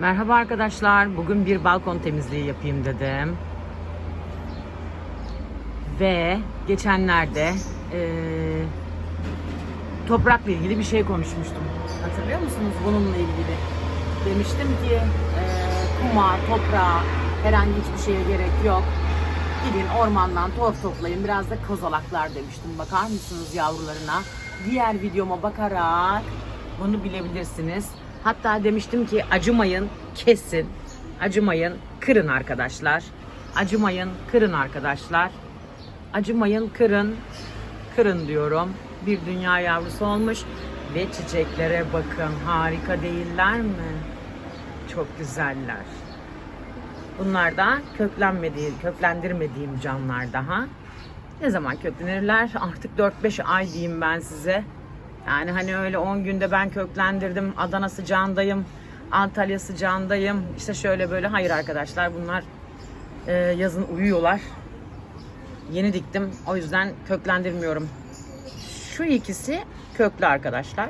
Merhaba arkadaşlar. Bugün bir balkon temizliği yapayım dedim. Ve geçenlerde eee, toprakla ilgili bir şey konuşmuştum. Hatırlıyor musunuz bununla ilgili? Demiştim ki eee kuma, toprağa, herhangi hiçbir şeye gerek yok. Gidin ormandan torf toplayın. Biraz da kozalaklar demiştim. Bakar mısınız yavrularına? Diğer videoma bakarak bunu bilebilirsiniz. Hatta demiştim ki acımayın, kesin. Acımayın, kırın arkadaşlar. Acımayın, kırın arkadaşlar. Acımayın, kırın. Kırın diyorum. Bir dünya yavrusu olmuş ve çiçeklere bakın. Harika değiller mi? Çok güzeller. Bunlar da köklenmediği, köklendirmediğim canlar daha. Ne zaman köklenirler? Artık 4-5 ay diyeyim ben size. Yani hani öyle 10 günde ben köklendirdim. Adana sıcağındayım. Antalya sıcağındayım. İşte şöyle böyle. Hayır arkadaşlar bunlar e, yazın uyuyorlar. Yeni diktim. O yüzden köklendirmiyorum. Şu ikisi köklü arkadaşlar.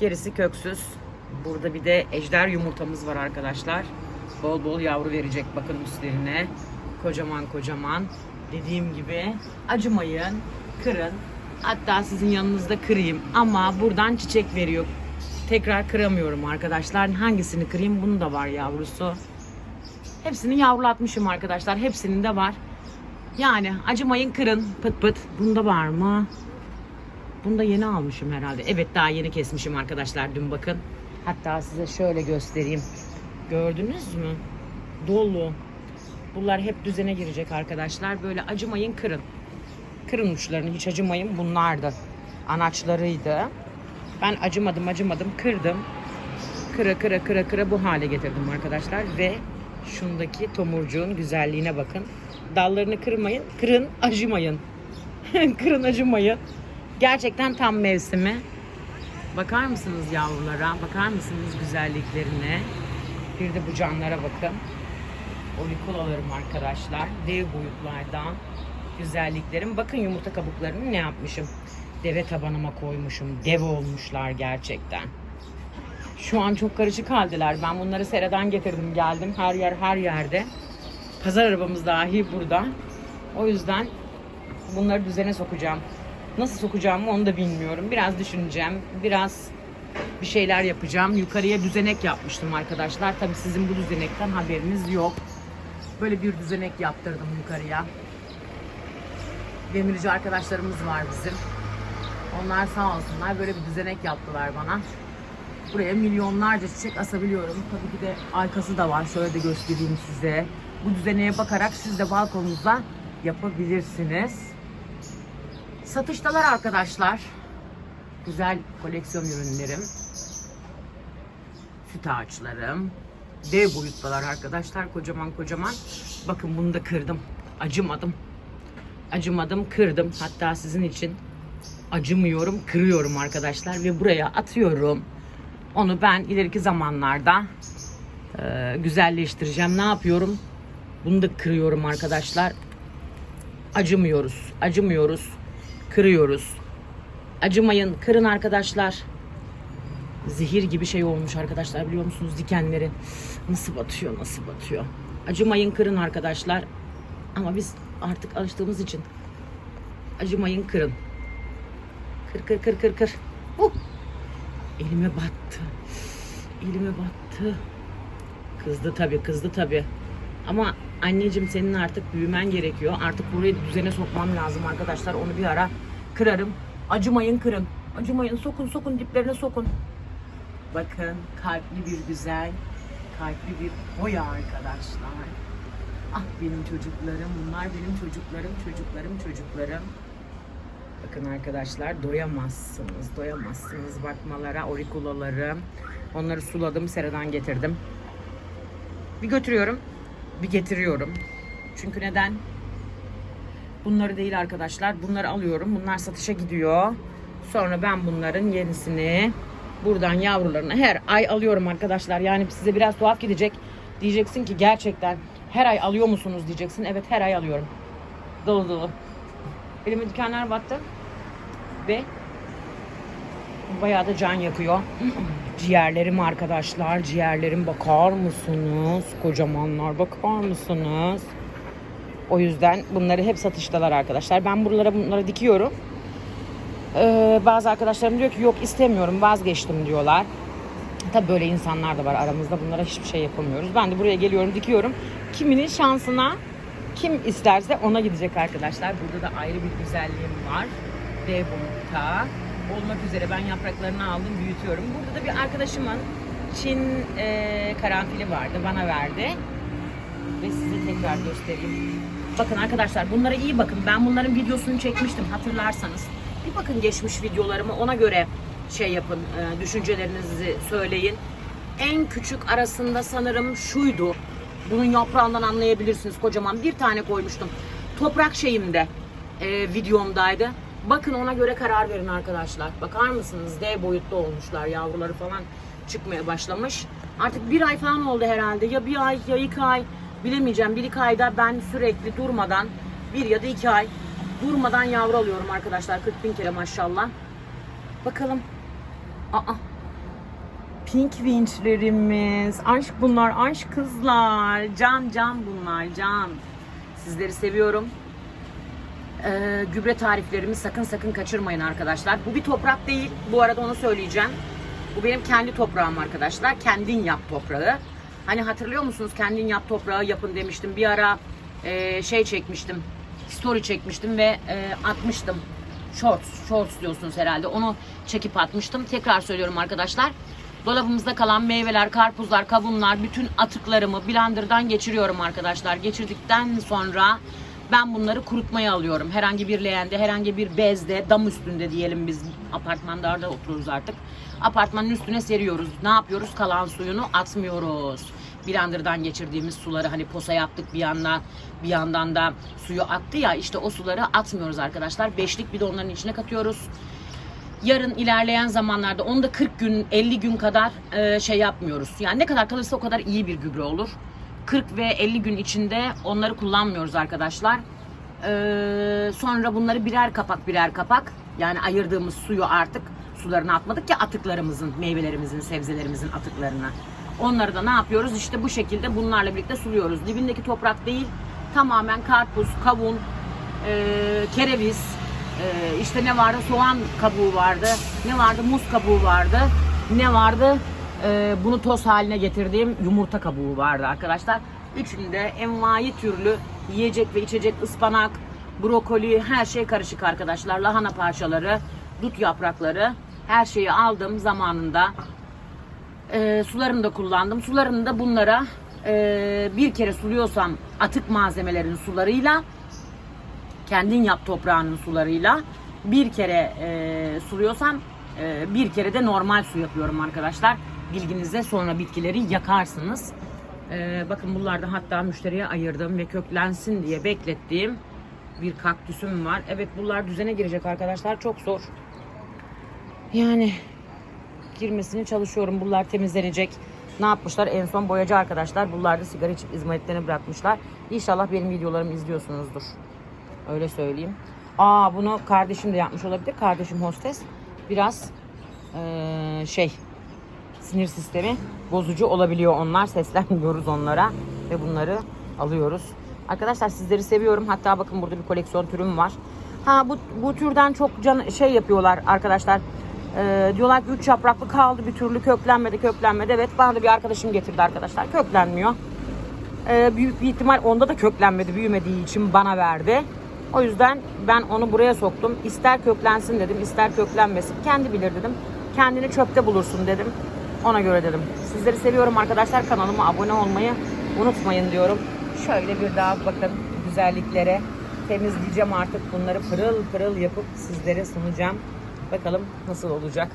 Gerisi köksüz. Burada bir de ejder yumurtamız var arkadaşlar. Bol bol yavru verecek bakın üstlerine. Kocaman kocaman. Dediğim gibi acımayın, kırın. Hatta sizin yanınızda kırayım ama buradan çiçek veriyor. Tekrar kıramıyorum arkadaşlar. Hangisini kırayım? Bunu da var yavrusu. Hepsini yavrulatmışım arkadaşlar. Hepsinin de var. Yani acımayın kırın pıt pıt. Bunda var mı? Bunu da yeni almışım herhalde. Evet daha yeni kesmişim arkadaşlar dün bakın. Hatta size şöyle göstereyim. Gördünüz mü? Dolu. Bunlar hep düzene girecek arkadaşlar. Böyle acımayın kırın. Kırın uçlarını hiç acımayın. Bunlar da anaçlarıydı. Ben acımadım acımadım kırdım. Kıra kıra kıra kıra bu hale getirdim arkadaşlar. Ve şundaki tomurcuğun güzelliğine bakın. Dallarını kırmayın. Kırın acımayın. kırın acımayın. Gerçekten tam mevsimi. Bakar mısınız yavrulara? Bakar mısınız güzelliklerine? Bir de bu canlara bakın. Olikolalarım arkadaşlar. Dev boyutlardan güzelliklerim. Bakın yumurta kabuklarını ne yapmışım. Deve tabanıma koymuşum. Dev olmuşlar gerçekten. Şu an çok karışık haldeler. Ben bunları sereden getirdim geldim. Her yer her yerde. Pazar arabamız dahi burada. O yüzden bunları düzene sokacağım. Nasıl sokacağımı onu da bilmiyorum. Biraz düşüneceğim. Biraz bir şeyler yapacağım. Yukarıya düzenek yapmıştım arkadaşlar. Tabii sizin bu düzenekten haberiniz yok. Böyle bir düzenek yaptırdım yukarıya. Demirci arkadaşlarımız var bizim. Onlar sağ olsunlar böyle bir düzenek yaptılar bana. Buraya milyonlarca çiçek asabiliyorum. Tabii ki de arkası da var. Şöyle de göstereyim size. Bu düzeneğe bakarak siz de balkonunuzda yapabilirsiniz. Satıştalar arkadaşlar. Güzel koleksiyon ürünlerim. Süt ağaçlarım. Dev boyuttalar arkadaşlar. Kocaman kocaman. Bakın bunu da kırdım. Acımadım. Acımadım, kırdım. Hatta sizin için acımıyorum, kırıyorum arkadaşlar. Ve buraya atıyorum. Onu ben ileriki zamanlarda e, güzelleştireceğim. Ne yapıyorum? Bunu da kırıyorum arkadaşlar. Acımıyoruz. Acımıyoruz. Kırıyoruz. Acımayın. Kırın arkadaşlar. Zehir gibi şey olmuş arkadaşlar biliyor musunuz dikenleri. Nasıl batıyor nasıl batıyor. Acımayın kırın arkadaşlar. Ama biz artık alıştığımız için acımayın kırın. Kır kır kır kır kır. Uh! Elime battı. Elime battı. Kızdı tabii kızdı tabii. Ama anneciğim senin artık büyümen gerekiyor. Artık burayı düzene sokmam lazım arkadaşlar. Onu bir ara kırarım. Acımayın kırın. Acımayın sokun sokun diplerine sokun. Bakın kalpli bir güzel, kalpli bir boya arkadaşlar. Ah benim çocuklarım, bunlar benim çocuklarım, çocuklarım, çocuklarım. Bakın arkadaşlar doyamazsınız, doyamazsınız bakmalara, orikulalarım. Onları suladım, seradan getirdim. Bir götürüyorum, bir getiriyorum. Çünkü neden? Bunları değil arkadaşlar. Bunları alıyorum. Bunlar satışa gidiyor. Sonra ben bunların yenisini buradan yavrularını her ay alıyorum arkadaşlar. Yani size biraz tuhaf gidecek. Diyeceksin ki gerçekten her ay alıyor musunuz diyeceksin. Evet her ay alıyorum. Dolu dolu. Elime dikenler battı. Ve bayağı da can yakıyor. Ciğerlerim arkadaşlar, ciğerlerim bakar mısınız? Kocamanlar bakar mısınız? O yüzden bunları hep satıştalar arkadaşlar. Ben buralara bunları dikiyorum. Ee, bazı arkadaşlarım diyor ki yok istemiyorum vazgeçtim diyorlar. Tabii böyle insanlar da var aramızda. Bunlara hiçbir şey yapamıyoruz. Ben de buraya geliyorum, dikiyorum. Kiminin şansına kim isterse ona gidecek arkadaşlar. Burada da ayrı bir güzelliğim var. D boyutta. Olmak üzere ben yapraklarını aldım, büyütüyorum. Burada da bir arkadaşımın Çin e, karanfili vardı, bana verdi. Ve size tekrar göstereyim. Bakın arkadaşlar bunlara iyi bakın. Ben bunların videosunu çekmiştim hatırlarsanız. Bir bakın geçmiş videolarımı ona göre şey yapın, e, düşüncelerinizi söyleyin. En küçük arasında sanırım şuydu. Bunun yaprağından anlayabilirsiniz kocaman. Bir tane koymuştum. Toprak şeyimde e, videomdaydı. Bakın ona göre karar verin arkadaşlar. Bakar mısınız? D boyutta olmuşlar. Yavruları falan çıkmaya başlamış. Artık bir ay falan oldu herhalde. Ya bir ay ya iki ay. Bilemeyeceğim. Bir iki ayda ben sürekli durmadan bir ya da iki ay durmadan yavru alıyorum arkadaşlar. 40 bin kere maşallah. Bakalım. Aa. Pink vinçlerimiz. Aşk bunlar. Aşk kızlar. Can can bunlar. Can. Sizleri seviyorum. Ee, gübre tariflerimi sakın sakın kaçırmayın arkadaşlar. Bu bir toprak değil. Bu arada onu söyleyeceğim. Bu benim kendi toprağım arkadaşlar. Kendin yap toprağı. Hani hatırlıyor musunuz? Kendin yap toprağı yapın demiştim. Bir ara e, şey çekmiştim. Story çekmiştim ve e, atmıştım. Shorts, shorts diyorsunuz herhalde. Onu çekip atmıştım. Tekrar söylüyorum arkadaşlar. Dolabımızda kalan meyveler, karpuzlar, kavunlar, bütün atıklarımı blenderdan geçiriyorum arkadaşlar. Geçirdikten sonra ben bunları kurutmaya alıyorum. Herhangi bir leğende, herhangi bir bezde, dam üstünde diyelim biz apartmanlarda oturuyoruz artık. Apartmanın üstüne seriyoruz. Ne yapıyoruz? Kalan suyunu atmıyoruz. Blenderdan geçirdiğimiz suları hani posa yaptık bir yandan bir yandan da suyu aktı ya işte o suları atmıyoruz arkadaşlar. Beşlik bir de onların içine katıyoruz yarın ilerleyen zamanlarda onu da 40 gün 50 gün kadar e, şey yapmıyoruz. Yani ne kadar kalırsa o kadar iyi bir gübre olur. 40 ve 50 gün içinde onları kullanmıyoruz arkadaşlar. E, sonra bunları birer kapak birer kapak yani ayırdığımız suyu artık sularına atmadık ya atıklarımızın, meyvelerimizin, sebzelerimizin atıklarına. Onları da ne yapıyoruz? İşte bu şekilde bunlarla birlikte suluyoruz. Dibindeki toprak değil, tamamen karpuz, kavun, e, kereviz, ee, işte ne vardı? Soğan kabuğu vardı. Ne vardı? Muz kabuğu vardı. Ne vardı? Ee, bunu toz haline getirdiğim yumurta kabuğu vardı arkadaşlar. Üçünde envai türlü yiyecek ve içecek ıspanak, brokoli her şey karışık arkadaşlar. Lahana parçaları, dut yaprakları her şeyi aldım zamanında. Ee, sularını da kullandım. Sularını da bunlara e, bir kere suluyorsam atık malzemelerin sularıyla kendin yap toprağının sularıyla bir kere e, suluyorsam e, bir kere de normal su yapıyorum arkadaşlar. Bilginize sonra bitkileri yakarsınız. E, bakın bunlarda hatta müşteriye ayırdım ve köklensin diye beklettiğim bir kaktüsüm var. Evet bunlar düzene girecek arkadaşlar. Çok zor. Yani girmesini çalışıyorum. Bunlar temizlenecek. Ne yapmışlar? En son boyacı arkadaşlar. Bunlar da sigara içip izmaritlerini bırakmışlar. İnşallah benim videolarımı izliyorsunuzdur. Öyle söyleyeyim. Aa bunu kardeşim de yapmış olabilir. Kardeşim hostes. Biraz eee, şey sinir sistemi bozucu olabiliyor onlar. Seslenmiyoruz onlara ve bunları alıyoruz. Arkadaşlar sizleri seviyorum. Hatta bakın burada bir koleksiyon türüm var. Ha bu, bu türden çok can şey yapıyorlar arkadaşlar. Ee, diyorlar ki 3 yapraklı kaldı bir türlü köklenmedi köklenmedi. Evet bana da bir arkadaşım getirdi arkadaşlar. Köklenmiyor. Ee, büyük bir ihtimal onda da köklenmedi büyümediği için bana verdi. O yüzden ben onu buraya soktum. İster köklensin dedim, ister köklenmesin. Kendi bilir dedim. Kendini çöpte bulursun dedim. Ona göre dedim. Sizleri seviyorum arkadaşlar. Kanalıma abone olmayı unutmayın diyorum. Şöyle bir daha bakın güzelliklere. Temizleyeceğim artık bunları pırıl pırıl yapıp sizlere sunacağım. Bakalım nasıl olacak.